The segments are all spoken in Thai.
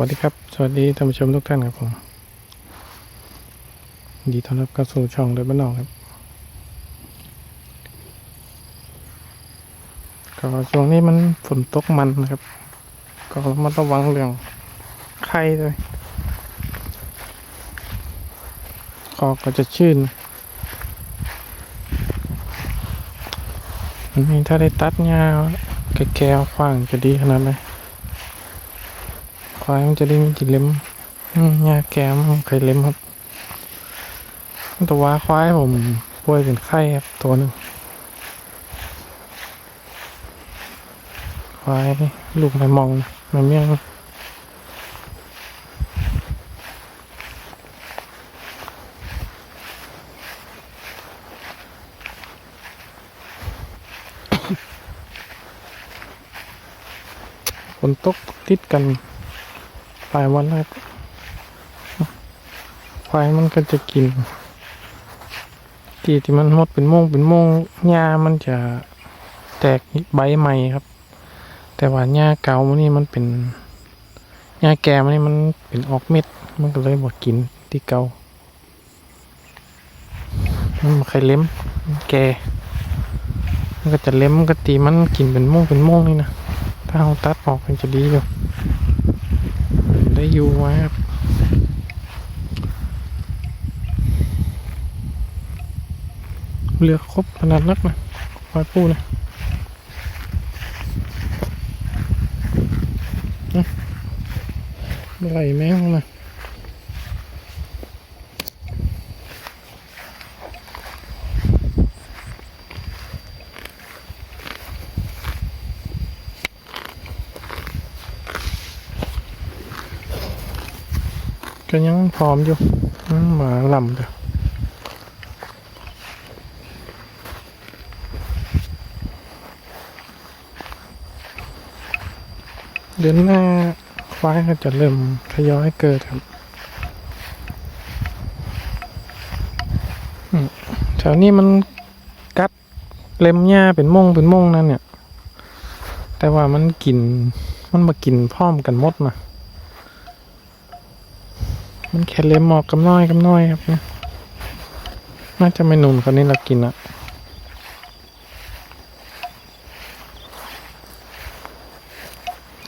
วัสดีครับ สวัสดีท่านผู้ชมทุกท่านครับผมดีต้อนรับเข้าสู่ช่องเดินบ้านนอกครับ ก็ช่วงนี้มันฝนตกมันนะครับ ก็ระมาระวังเรื่องไข้ด้วยคอก็จะชื่นนี่ถ้าได้ตัดหญ้าแก่ๆขว้างจะดีขนาดไหน ควายมันจะได้มีกี่เล็มอืมหญ้าแกมนเคยเล็มครับแต่ว่าควายผมป่วยเป็นไข้ครับตัวหนึ่งควายลูกไม่มองมันเมี่ยงฝนตกติดกัน หลายวันแล้วครับควายมันก็จะกินกี่ที่มันหมดเป็นโมงเป็นโมงหญ้ามันจะแตกใบใหม่ครับ แต่ว่าหญ้าเก่ามันนี่มันเป็นหญ้าแก่มันนี่มันเป็นออกเม็ด มันก็เลยบ่กินที่เก่ามันบ่ใครเล็มแก่มันก็จะเล็มก็ตีมันกินเป็นโมงเป็นโมงนี่นะถ้าเราตัดออกมันจะดีอยู่ ได้อยู่ไว้ครับเรือครบขนาดนักนะควายปูนะไม่ไหลแม่งนะ ก็ยังพร้อมอยู่มหมาลำเด้อเดือนหน้าควายก็จะเริ่มทยอยเกิดครับแถวนี้มันกัดเล็มหญ้าเป็นม่งเป็นม่งนั่นเนี่ย แต่ว่ามันกิน มันมากินพร้อมกันหมดนะ มันแค่เล็มหมอกกำน้อยกำน้อยครับเนี่ยน่าจะไม่นุ่นคนนี้เรากินอะ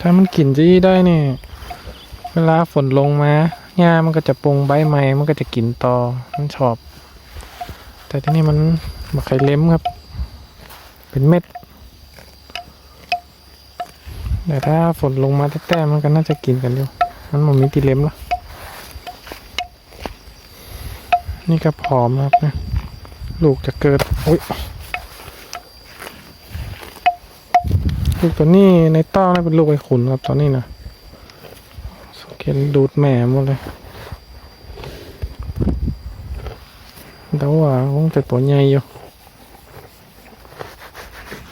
ถ้ามันกินจี้ได้เนี่ยเวลาฝนลงมาหญ้ามันก็จะปรุงใบใหม่มันก็จะกินต่อมันชอบ แต่ที่นี่มันมาไข่เล็มครับ เป็นเม็ด แต่ถ้าฝนลงมาแต้ๆมันก็น่าจะกินกันอยู่มันมันมีตีเล็มละ นี่ก็ผอมครับนี่ยลูกจะเกิดโอ้ยลูกตัวนี้ในต้อนี่เป็นลูกไอ้ขุนครับตอนนี้นะสเก็นดูดแม่หมดเลยแต่ว่าคงแต่ตัวใหญ่อยู่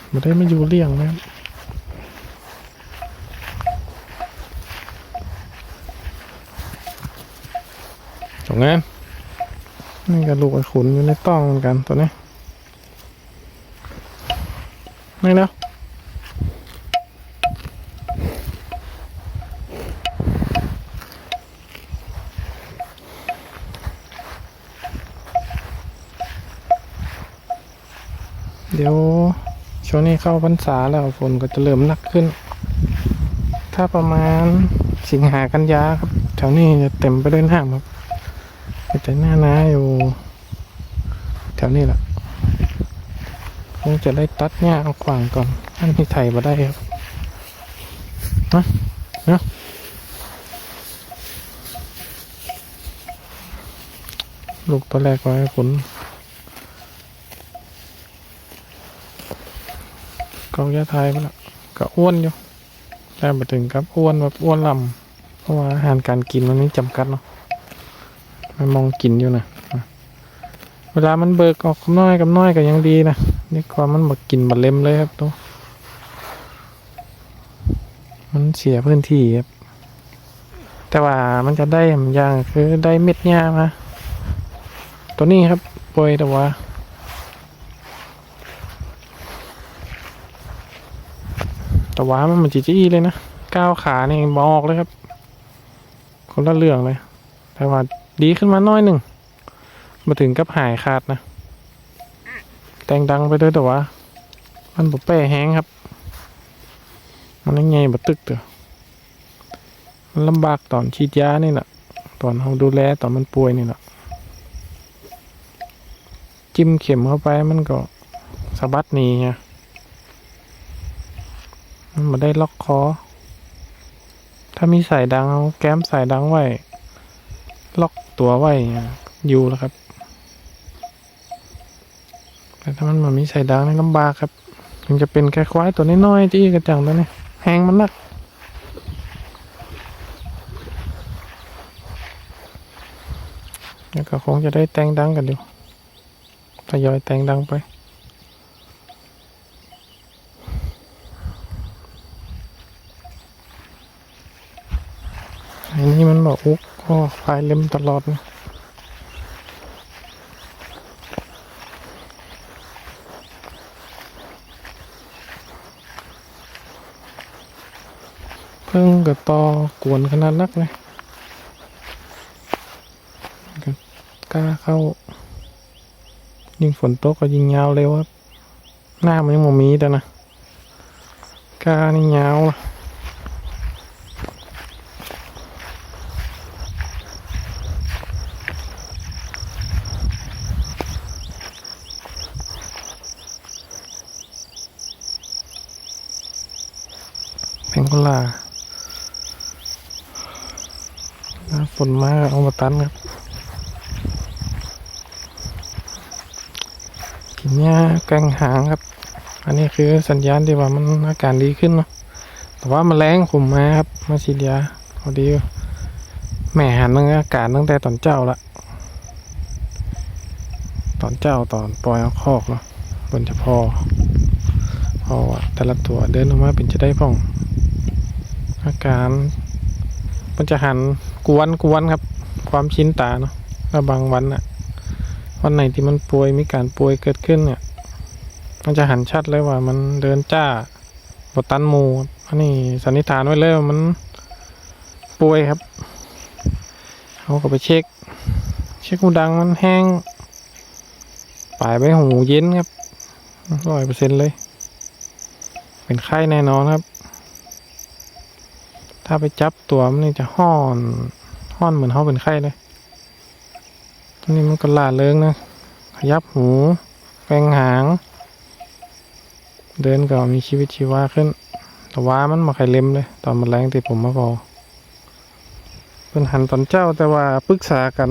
ไม่ได้ไมาอยู่เลี้ยงนะครับจบงาน นี่ก็ลูกไอ้ขุนอยู่ในต้องเหมือนกันตัวนี้นี่แล้วเดี๋ยวช่วงนี้เข้าพรรษาแล้วฝนก็จะเริ่มหนักขึ้น ถ้าประมาณสิงหากันยาครับ แถวนี้จะเต็มไปด้วยน้ำครับ แต่หน้าน้าอยู่แถวนี้แหละคงจะได้ตัดหญ้าเอาขวางก่อนท่านที่ไทยมาได้ครับนะนะลูกตัวแรกไว้ผลกองยาไทยไปละก็อ้วนอยู่แต่มาถึงกับอ้วนแบบอ้วนลำเพราะว่าอาหารการกินมันไม่จำกัดเนาะ มันมองกินอยู่นะเวลามันเบิกออกกำน้อยกำน้อยก็ยังดีนะนี่กว่ามมันมากินบัดเล็มเลยครับตัวมันเสียพื้นที่ครับแต่ว่ามันจะได้อย่างคือได้เม็ดหญ้ามาตัวนี้ครับปล่อยแต่ว่าแต่ว่ามันมันจีจี้เลยนะก้าวขานี่บออกเลยครับ คนละเรื่องเลย แต่ว่า ดีขึ้นมาหน้อยหนึ่ง มาถึงกับหายขาดนะ แต่งดังไปด้วยแต่ว่า มันบ่แป้แห้งครับ มันยังไงบ่ตึกเด้อมันลำบากตอนฉีดยานี่แหละตอนเราดูแลตอนมันป่วยนี่แหละจิ้มเข็มเข้าไปมันก็สะบัดหนีไงมันมาได้ล็อกคอ ถ้ามีสายดังเอาแก้มสายดังไว้ ล็อกตัวไว้อยู่แล้วครับ แต่ถ้ามันมามีใสายดังนี่ลำบากครับถึงจะเป็นแค่ควายตัวน้อยๆที่กระจังตัวนี้แหงมันนักแล้วก็คงจะได้แต่งดังกันอยู่ทยอยแต่งดังไปอันนี้มันบอกอุ กก็ไฟเล็มตลอดนะเพิ่งกับตอกวนขนาดนักเลยกกล้าเข้า ยิ่งฝนตกก็ยิ่งยาวเร็วครับหน้ามันยังมมีแต่นะกล้านี่ยาวอะ เป็คนลาหน้าฝนมากเอามาตันครับกินหญ้าแกงหางครับ อันนี้คือสัญญาณที่ว่ามันอาการดีขึ้นเนาะแต่ว่ามันแรงผมมาครับ มาฉีดยาพอดีแม่หันตั้งอาการตั้งแต่ตอนเจ้าละตอนเจ้าตอนปล่อยเอาคอกเนาะบนจะพอพอแต่ละตัวเดินออกมาเป็นจะได้พ่อง อาการมันจะหันกวนกวนครับ ความชินตาเนาะแล้วบางวันอะวันไหนที่มันป่วยมีการป่วยเกิดขึ้นเนี่ย มันจะหันชัดเลยว่ามันเดินจ้าบตันหมูอันนี้สันนิษฐานไว้เลยว่ามันป่วยครับเขาก็ไปเช็ค เช็คหูดังมันแห้งปลายไปหูเย็นครับร้อยเปอร์เซ็นต์เลย เป็นไข้แน่นอนครับ ถ้าไปจับตัวมันนี่จะห้อนห้อนเหมือนเขาเป็นไข้เลยตัวนี้มันก็ล่าเริงนะ ขยับหูแกงหาง เดินก็มีชีวิตชีวาขึ้น แต่ว่ามันมาไข่เล็มเลย ตอนมันแรงติดผมมาพอเป็นหันตอนเจ้าแต่ว่าปรึกษากัน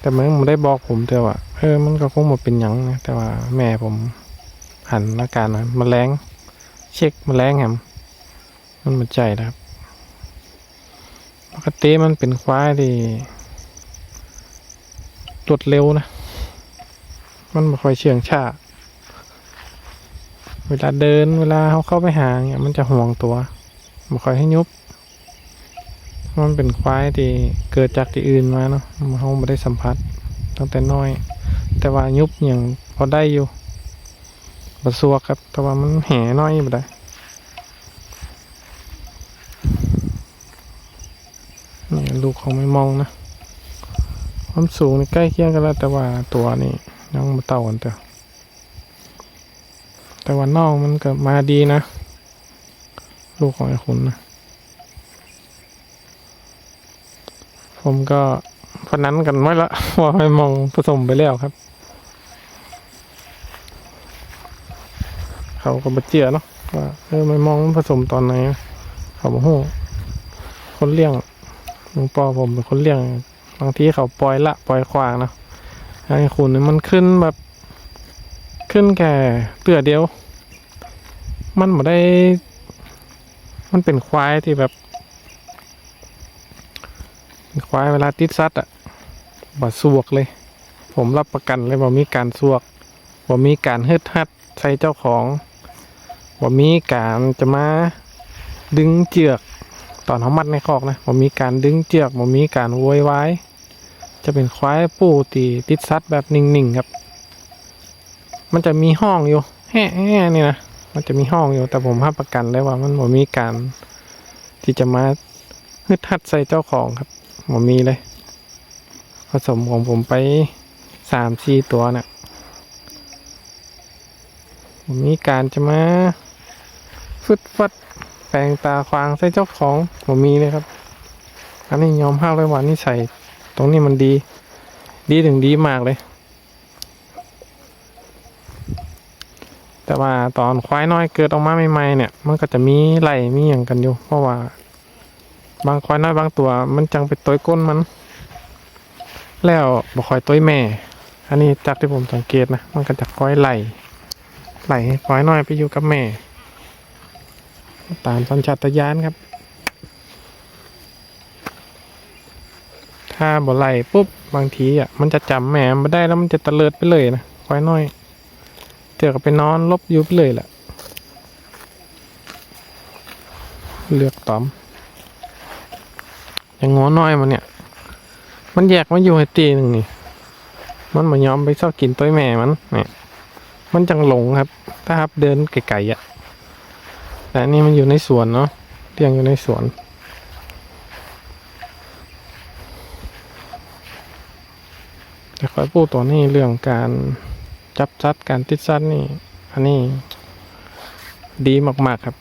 แต่มันไม่ได้บอกผมแต่ว่าเออมันก็คงหมดเป็นหยังนะแต่ว่าแม่ผมหันอาการนะมันแรงเช็คมันแรงแฮม มันมันใจนะครับปกติมันเป็นควายที่รวดเร็วนะ มันไม่ค่อยเชื่องช้าเวลาเดินเวลาเขาเข้าไปหาเนี่ยมันจะห่วงตัวไม่ค่อยให้ยุบ มันเป็นควายที่เกิดจากที่อื่นมาเนาะเขาไม่ได้สัมผัสตั้งแต่น้อย แต่ว่ายุบอย่างพอได้อยู่บสวกครับ แต่ว่ามันแห่น้อยบ่ได้ นี่ลูกเขาไม่มองนะ ความสูงนี่ใกล้เคียงกันแล้วแต่ว่าตัวนี่ยังมาเต่ากันเถอะแต่ว่านองมันก็มาดีนะ ลูกของไอ้คุณนะผมก็พนันกันไว้ละว่าให้มองผสมไปแล้วครับ เขาก็บาเจียเนาะว่าเออไม่มองมันผสมตอนไหนเขาบอกโหคนเลี้ยง หลวงพ่อผมเป็นคนเลี้ยงบางทีเขาปล่อยละปล่อยควางนะไอ้คุนี่มันขึ้นแบบ ขึ้นแค่เตือเดียว มันไม่ได้ มันเป็นควายที่แบบควายเวลาติดซัดอะบาสวกเลย ผมรับประกันเลยว่ามีการสวกว่ามีการฮึดฮัดใส่เจ้าของว่ามีการจะมาดึงเจือก ตอนเขามัดในคอกนะผมมีการดึงเจือกผมมีการโวยวายจะเป็นควายปูตีติดซัดแบบนิ่งๆครับ มันจะมีห้องอยู่แห่แห่นี่นะมันจะมีห้องอยู่แต่ผมห้ประกันเลยว่ามันผมมีการที่จะมาฮึดฮัดใส่เจ้าของครับหมมีเลย ผสมของผมไปสามสี่ตัวน่ะผมมีการจะมาฟึดฟัด ปลงตาควางใส่เจ้าของผมมีเลยครับ อันนี้ยอมห้าเลยว่านี่ใส่ตรงนี้มันดี ดีถึงดีมากเลย แต่ว่าตอนควายน้อยเกิดออกมาใหม่ๆเนี่ย มันก็จะมีไหลมีอย่างกันอยู่ เพราะว่า บางควายน้อยบางตัว มันจังไปตัวก้นมัน แล้วบ่คอยตัวแม่ อันนี้จากที่ผมสังเกตนะ มันก็จะคอยไหลไหลควายน้อยไปอยู่กับแม่ ตามสัญชาตญาณครับ ถ้าบ่ไหลปุ๊บบางทีอะมันจะจำแหม่มาได้แล้วมันจะตะเลิดไปเลยนะควายน้อยเจอกับไปนอนลบอยู่ไปเลยแหละเลือกตอมอย่างงอน้อยมันเนี่ย มันแยกมาอยู่ให้ตีหนึ่งนี่มันมายอมไปชอบกินตัวแม่มันเนี่ยมันจังหลงครับ ถ้าครับเดินไกลๆอะ แต่นี่มันอยู่ในสวนเนาะเตียงอยู่ในสวน แต่คอยพูดตัวนี้เรื่องการจับซัดการติดซัดนี่ อันนี้ดีมาก ๆ ครับ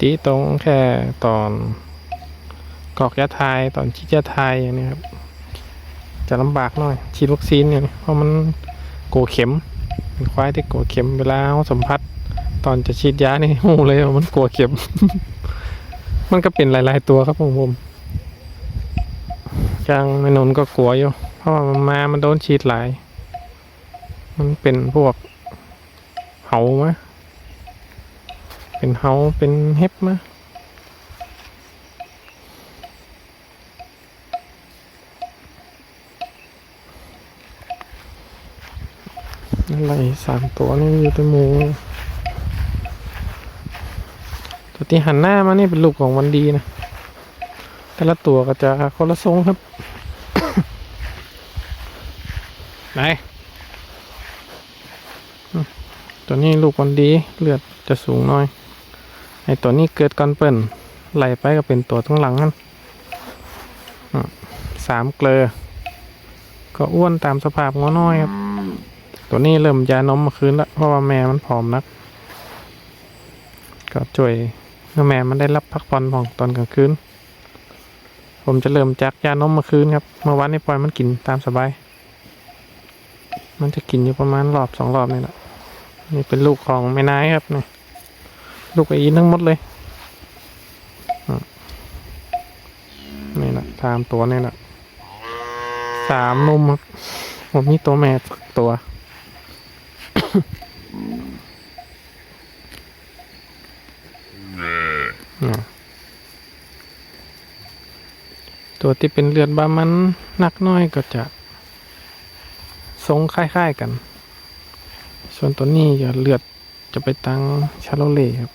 ตีตรงแค่ตอนกอกยาทายตอนฉีดยาทายอย่างนี้ครับ จะลำบากหน่อยฉีดวัคซีนเนี่ยเพราะมัน โกเข็มเป็นควายที่โกเข็มเวลาเราสัมผัส ตอนจะฉีดยานี่หูเลยมันกลัวเข็ม มันก็เป็นหลาย ๆ ตัวครับผมผมจังแม่นนก็กลัวอยู่เพราะว่ามันมามันโดนฉีดหลาย มันเป็นพวกเหามะเป็นเหาเป็นเห็บมะ อะไรสามตัวนี่อยู่แต่หมู ตัวที่หันหน้ามานี่เป็นลูกของวันดีนะ แต่ละตัวก็จะคนละทรงครับ ไหน ตัวนี้ลูกวันดีเลือดจะสูงน่อย ไอตัวนี้เกิดก่อนเปิ่นไหลไปก็เป็นตัวทั้งหลังนั่นสามเกลอ ก็อ้วนตามสภาพงอน้อยครับ ตัวนี้เริ่มยานมมาคืนแล้วเพราะว่าแม่มันผอมนัก ก็ช่วยเมื่อแม่มันได้รับพักผ่อนของตอนกลางคืน ผมจะเริ่มจากยานมมาคืนครับ เมื่อวานนี้ปล่อยมันกินตามสบาย มันจะกินอยู่ประมาณรอบสองรอบนี่แหละ นี่เป็นลูกของแม่นายครับนี่ลูกไอ้อีนทั้งหมดเลยนี่แหละสามตัวนี่แหละสามนมครับผมมีตัวแม่สักตัว ตัวที่เป็นเลือดบามันนักน้อยก็จะทรงคล้ายๆกัน ส่วนตัวนี้จะเลือดจะไปตั้งชาโลเล่ครับ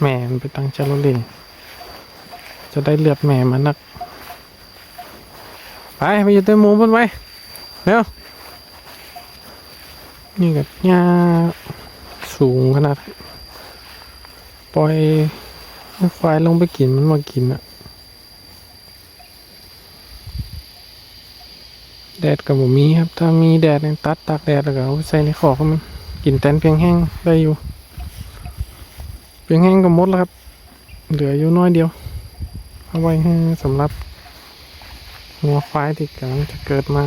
แม่มันไปตั้งชาโลเล่จะได้เลือดแม่มานัก ไปไปอยู่ใต้หมูบนไว้เร็ว นี่กับหญ้าสูงขนาด ปล่อยควายลงไปกินมันมากินอะแดดกับผมมีครับ ถ้ามีแดดเนี่ยตัดตากแดดแล้วก็ใส่ในขอกมันกินแตนเพียงแห้งได้อยู่ เพียงแห้งก็หมดแล้วครับ เหลืออยู่น้อยเดียว เอาไว้ให้สำหรับหัวควายที่กำลังจะเกิดมา